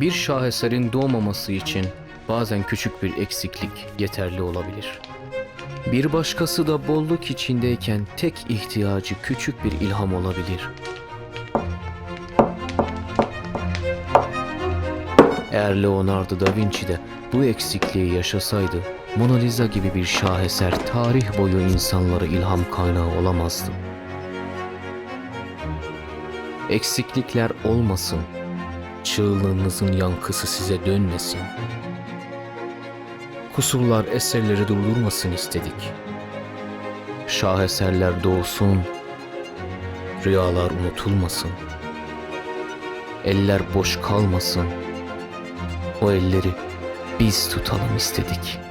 Bir şaheserin doğmaması için bazen küçük bir eksiklik yeterli olabilir. Bir başkası da bolluk içindeyken tek ihtiyacı küçük bir ilham olabilir. Eğer Leonardo da Vinci de bu eksikliği yaşasaydı, Mona Lisa gibi bir şaheser tarih boyu insanlara ilham kaynağı olamazdı. Eksiklikler olmasın, çığlığınızın yankısı size dönmesin. Kusurlar eserleri durdurmasın istedik. Şaheserler doğsun, rüyalar unutulmasın. Eller boş kalmasın. O elleri biz tutalım istedik.''